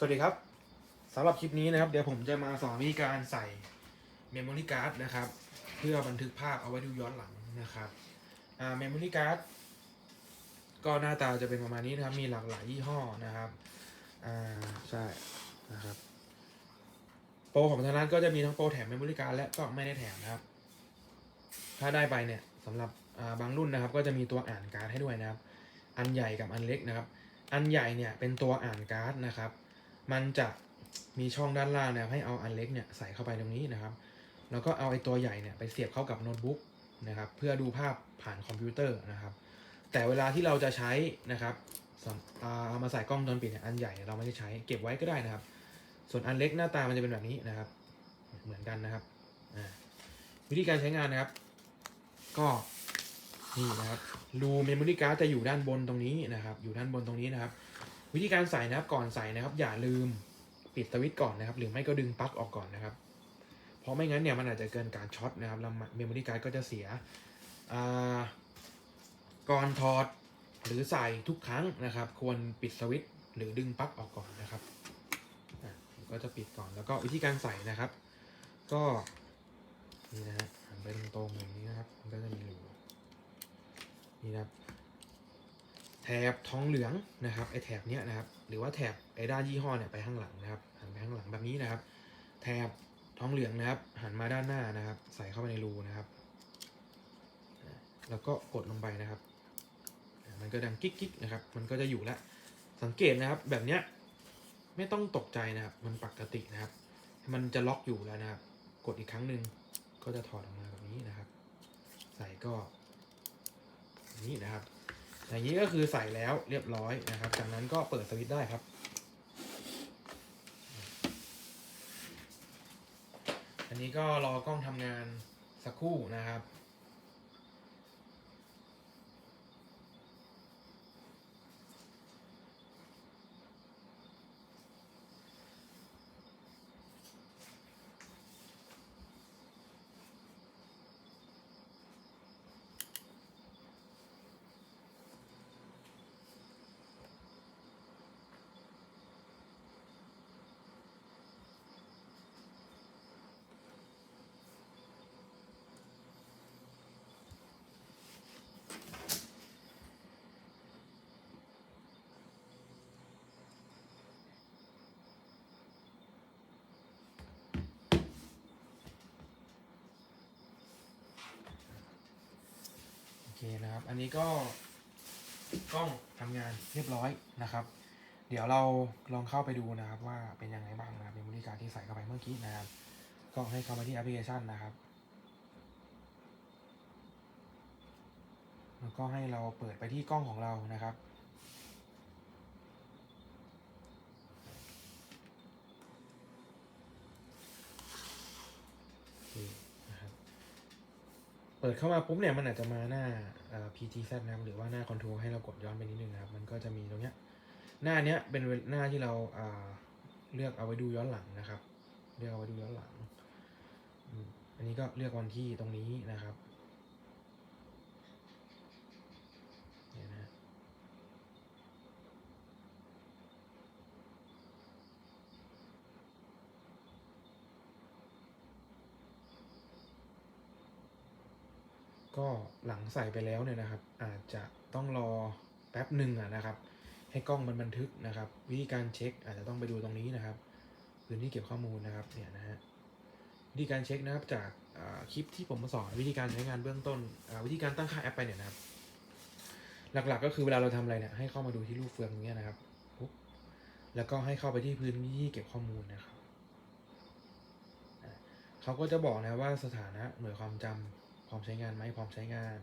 สวัสดีครับสำหรับคลิปนี้นะครับ เดี๋ยวผมจะมาสอนวิธีการใส่เมมโมรี่การ์ดนะครับ เพื่อบันทึกภาพเอาไว้ดูย้อนหลังนะครับอ่าเมมโมรี่การ์ดก็หน้าตาจะเป็นประมาณนี้นะครับ มีหลากหลายยี่ห้อนะครับอ่าใช่นะครับโปรของทางร้านก็จะมีทั้งโปรแถมเมมโมรี่การ์ดและก็ไม่ได้แถมนะครับ ถ้าได้ไปเนี่ยสำหรับอ่าบางรุ่นนะครับ ก็จะมีตัวอ่านการ์ดให้ด้วยนะครับ อันใหญ่กับอันเล็กนะครับ อันใหญ่เนี่ยเป็นตัวอ่านการ์ดนะครับ มันจะมีช่องด้านล่างนะครับให้เอาอันเล็กเนี่ยใส่เข้าไปตรงนี้นะครับ แล้วก็เอาไอ้ตัวใหญ่เนี่ยไปเสียบเข้ากับโน้ตบุ๊กนะครับเพื่อดูภาพผ่านคอมพิวเตอร์นะครับ แต่เวลาที่เราจะใช้นะครับเอามาใส่กล้องวงจรปิดเนี่ยอันใหญ่เราไม่ได้ใช้เก็บไว้ก็ได้นะครับ ส่วนอันเล็กหน้าตามันจะเป็นแบบนี้นะครับ เหมือนกันนะครับวิธีการใช้งานนะครับ ก็นี่นะครับรูเมมโมรี่การ์ดจะอยู่ด้านบนตรงนี้นะครับ อยู่ด้านบนตรงนี้นะครับ วิธีการใส่นะครับก่อนใส่นะครับ อย่าลืมปิดสวิตช์ก่อนนะครับ หรือไม่ก็ดึงปลั๊กออกก่อนนะครับ เพราะไม่งั้นเนี่ยมันอาจจะเกินการช็อตนะครับแล้วเมมโมรี่การ์ดก็จะเสียอ่าก่อนถอดหรือใส่ทุกครั้งนะครับ ควรปิดสวิตช์หรือดึงปลั๊กออกก่อนนะครับก็จะปิดก่อนแล้วก็วิธีการใส่นะครับ ก็นี่นะฮะหันไปตรงๆอย่างนี้นะครับ มันก็จะมีรูนี่นะครับ แถบทองเหลืองนะครับไอแถบเนี้ยนะครับ หรือว่าแถบไอด้านยี่ห้อเนี่ยไปข้างหลังนะครับหันไปข้างหลังแบบนี้นะครับ แถบทองเหลืองนะครับ หันมาด้านหน้านะครับ ใส่เข้าไปในรูนะครับ แล้วก็กดลงไปนะครับ มันก็ดังกิ๊กกิ๊กนะครับ มันก็จะอยู่แล้วสังเกตนะครับแบบเนี้ยไม่ต้องตกใจนะครับ มันปกตินะครับ มันจะล็อกอยู่แล้วนะครับ กดอีกครั้งหนึ่งก็จะถอดออกมาแบบนี้นะครับ ใส่ก็นี้นะครับ อย่างนี้ก็คือใส่แล้วเรียบร้อยนะครับ จากนั้นก็เปิดสวิตช์ได้ครับ อันนี้ก็รอกล้องทำงานสักครู่นะครับ นะครับ อันนี้ก็กล้องทำงานเรียบร้อยนะครับ เดี๋ยวเราลองเข้าไปดูนะครับ ว่าเป็นยังไงบ้างนะครับเป็นบริการที่ใส่เข้าไปเมื่อกี้นะครับก็ให้เข้ามาที่แอปพลิเคชันนะครับ แล้วก็ให้เราเปิดไปที่กล้องของเรานะครับ โอเคนะครับ เปิดเข้ามาปุ๊บเนี่ยมันอาจจะมาหน้า PTZ นะครับหรือว่าหน้าคอนโทรให้เรากดย้อนไปนิดนึงนะครับ มันก็จะมีตรงเนี้ยหน้าเนี้ยเป็นหน้าที่เราอ่าเลือกเอาไว้ดูย้อนหลังนะครับ เลือกเอาไว้ดูย้อนหลัง อันนี้ก็เลือกวันที่ตรงนี้นะครับเนี่ยนะฮะ ก็หลังใส่ไปแล้วเนี่ยนะครับ อาจจะต้องรอแป๊บหนึ่งอะนะครับ ให้กล้องมันบันทึกนะครับ วิธีการเช็คอาจจะต้องไปดูตรงนี้นะครับพื้นที่เก็บข้อมูลนะครับเนี่ยนะฮะวิธีการเช็คนะครับจากคลิปที่ผมมาสอนวิธีการใช้งานเบื้องต้นวิธีการตั้งค่าแอปไปเนี่ยนะครับ หลักๆ ก็คือเวลาเราทำอะไรเนี่ยให้เข้ามาดูที่รูปเฟืองตรงเนี้ยนะครับปุ๊บแล้วก็ให้เข้าไปที่พื้นที่เก็บข้อมูลนะครับเขาก็จะบอกนะว่าสถานะหน่วยความจำ พร้อมใช้งานไหมพร้อมใช้งาน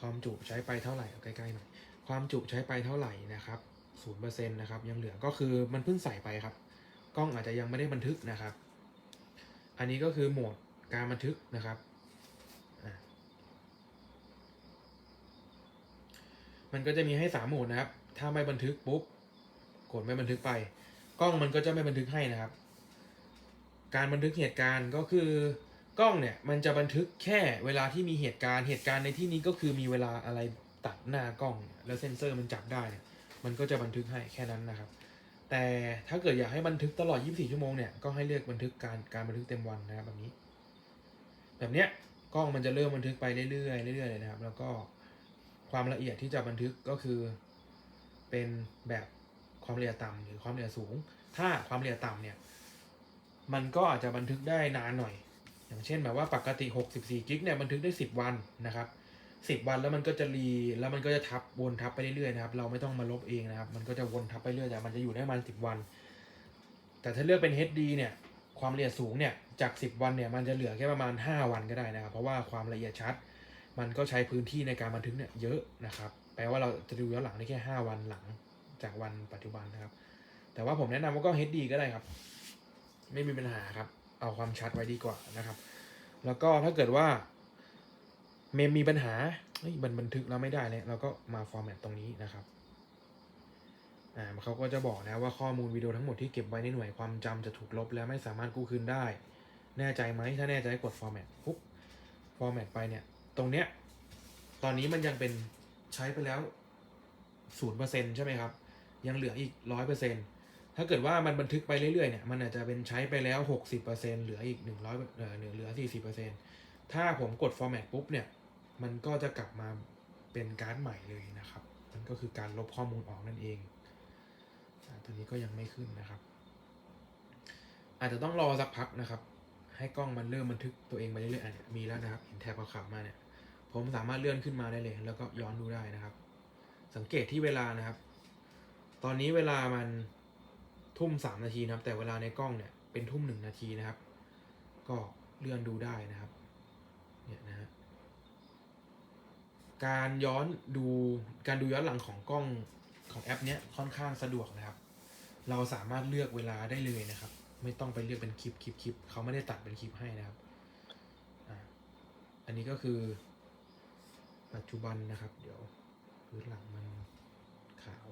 ความจุใช้ไปเท่าไหร่เอาใกล้ๆหน่อยความจุใช้ไปเท่าไหร่นะครับศูนย์เปอร์เซ็นต์นะครับยังเหลือก็คือมันเพิ่งใส่ไปครับ กล้องอาจจะยังไม่ได้บันทึกนะครับ อันนี้ก็คือโหมดการบันทึกนะครับมันก็จะมีให้สามโหมดนะครับ ถ้าไม่บันทึกปุ๊บ กดไม่บันทึกไป กล้องมันก็จะไม่บันทึกให้นะครับ การบันทึกเหตุการณ์ก็คือ กล้องเนี่ยมันจะบันทึกแค่เวลาที่มีเหตุการณ์เหตุการณ์ในที่นี้ก็คือมีเวลาอะไรตัดหน้ากล้อง แล้วเซ็นเซอร์มันจับได้เนี่ยมันก็จะบันทึกให้แค่นั้นนะครับ แต่ถ้าเกิดอยากให้บันทึกตลอด 24 ชั่วโมงเนี่ยก็ให้เลือกบันทึกการการบันทึกเต็มวันนะครับแบบนี้ แบบเนี้ยกล้องมันจะเริ่มบันทึกไปเรื่อยๆเรื่อยๆเลยนะครับ แล้วก็ความละเอียดที่จะบันทึกก็คือ เป็นแบบความละเอียดต่ำหรือความละเอียดสูง ถ้าความละเอียดต่ำเนี่ยมันก็อาจจะบันทึกได้นานหน่อย อย่างเช่นแบบว่าปกติ 64กิกเนี่ยบันทึกได้ 10 วันนะครับ10 วันแล้วมันก็จะรีแล้วมันก็จะทับวนทับไปเรื่อยๆนะครับ เราไม่ต้องมาลบเองนะครับ มันก็จะวนทับไปเรื่อยแต่มันจะอยู่ได้ประมาณ10 วัน แต่ถ้าเลือกเป็น HD เนี่ยความละเอียดสูงเนี่ยจาก 10 วันเนี่ยมันจะเหลือแค่ประมาณ 5 วันก็ได้นะครับ เพราะว่าความละเอียดชัด มันก็ใช้พื้นที่ในการบันทึกเนี่ยเยอะนะครับ แปลว่าเราจะดูย้อนหลังได้แค่ 5 วันหลังจากวันปัจจุบันนะครับ แต่ว่าผมแนะนำว่าก็ HD ก็ได้ครับ ไม่มีปัญหาครับ เอาความชัดไว้ดีกว่านะครับ แล้วก็ถ้าเกิดว่าเมมมีปัญหาเฮ้ยมันบันทึกแล้วไม่ได้เลยเราก็มาฟอร์แมตตรงนี้นะครับอ่าเขาก็จะบอกนะว่าข้อมูลวิดีโอทั้งหมดที่เก็บไว้ในหน่วยความจำจะถูกลบและไม่สามารถกู้คืนได้ แน่ใจไหมถ้าแน่ใจกด format ปุ๊บ format ไปเนี่ยตรงเนี้ยตอนนี้มันยังเป็นใช้ไปแล้วศูนย์เปอร์เซ็นใช่ไหมครับ ยังเหลืออีกร้อยเปอร์เซ็น ถ้าเกิดว่ามันบันทึกไปเรื่อยๆเนี่ยมันอาจจะเป็นใช้ไปแล้วหกสิบเปอร์เซ็นเหลืออีกหนึ่งร้อยเออเหลือเหลือสี่สิบเปอร์เซ็นถ้าผมกด format ปุ๊บเนี่ย มันก็จะกลับมาเป็นการ์ดใหม่เลยนะครับมันก็คือการลบข้อมูลออกนั่นเองตัวนี้ก็ยังไม่ขึ้นนะครับ อาจจะต้องรอสักพักนะครับ ให้กล้องมันเริ่มบันทึกตัวเองไปเรื่อยๆอะเนี่ยมีแล้วนะครับ เห็นแถบขาวๆมาเนี่ย ผมสามารถเลื่อนขึ้นมาได้เลย แล้วก็ย้อนดูได้นะครับ สังเกตที่เวลานะครับ ตอนนี้เวลามัน ทุ่มสามนาทีนะครับ แต่เวลาในกล้องเนี่ยเป็นทุ่มหนึ่งนาทีนะครับ ก็เลื่อนดูได้นะครับเนี่ยนะฮะการย้อนดูการดูย้อนหลังของกล้องของแอปเนี้ยค่อนข้างสะดวกนะครับ เราสามารถเลือกเวลาได้เลยนะครับ ไม่ต้องไปเลือกเป็นคลิปคลิปคลิปเขาไม่ได้ตัดเป็นคลิปให้นะครับอันนี้ก็คือ ปัจจุบันนะครับ เดี๋ยวพื้นหลังมันขาว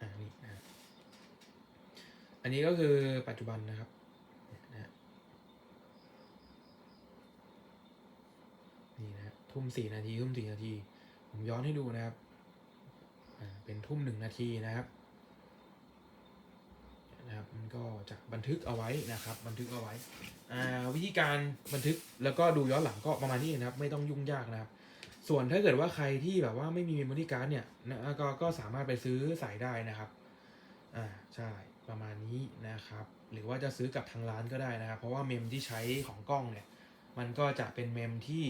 อ่านี่นะฮะ อันนี้ก็คือปัจจุบันนะครับนี่นะทุ่มสี่นาทีทุ่มสี่นาที ผมย้อนให้ดูนะครับเป็นทุ่มหนึ่งนาทีนะครับนะครับมันก็จะบันทึกเอาไว้นะครับ บันทึกเอาไว้อ่าวิธีการบันทึกแล้วก็ดูย้อนหลังก็ประมาณนี้นะครับ ไม่ต้องยุ่งยากนะครับ ส่วนถ้าเกิดว่าใครที่แบบว่าไม่มีเมมโมรี่การ์ดเนี่ยนะก็ก็สามารถไปซื้อใส่ได้นะครับ อ่าใช่ ประมาณนี้นะครับ หรือว่าจะซื้อกับทางร้านก็ได้นะครับ เพราะว่าเมมที่ใช้ของกล้องเนี่ย มันก็จะเป็นเมมที่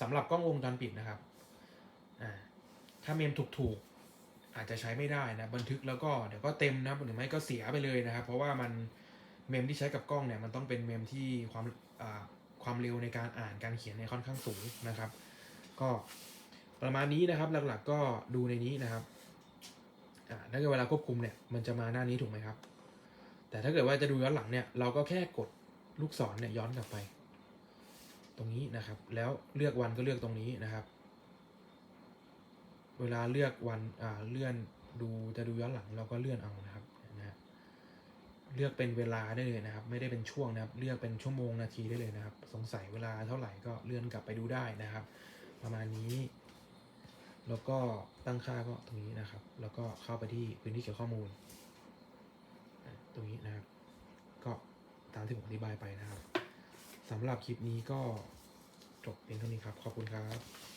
สำหรับกล้องวงจรปิดนะครับอ่าถ้าเมมถูกๆอาจจะใช้ไม่ได้นะบันทึกแล้วก็เดี๋ยวก็เต็มนะหรือไม่ก็เสียไปเลยนะครับ เพราะว่ามันเมมที่ใช้กับกล้องเนี่ยมันต้องเป็นเมมที่ความอ่าความเร็วในการอ่านการเขียนเนี่ยค่อนข้างสูงนะครับ ก็ประมาณนี้นะครับหลักๆก็ดูในนี้นะครับ ถ้าเกิดเวลาควบคุมเนี่ยมันจะมาหน้านี้ถูกไหมครับ แต่ถ้าเกิดว่าจะดูย้อนหลังเนี่ยเราก็แค่กดลูกศรเนี่ยย้อนกลับไป ตรงนี้นะครับ แล้วเลือกวันก็เลือกตรงนี้นะครับ เวลาเลือกวันอ่าเลื่อนดูจะดูย้อนหลังเราก็เลื่อนเอานะครับนะเลือกเป็นเวลาได้เลยนะครับ ไม่ได้เป็นช่วงนะครับ เลือกเป็นชั่วโมงนาทีได้เลยนะครับ สงสัยเวลาเท่าไหร่ก็เลื่อนกลับไปดูได้นะครับ ประมาณนี้ แล้วก็ตั้งค่าก็ตรงนี้นะครับ แล้วก็เข้าไปที่พื้นที่เกี่ยวข้อมูล ตรงนี้นะครับ ก็ตามที่ผมอธิบายไปนะครับสำหรับคลิปนี้ก็จบเพียงเท่านี้ครับ ขอบคุณครับ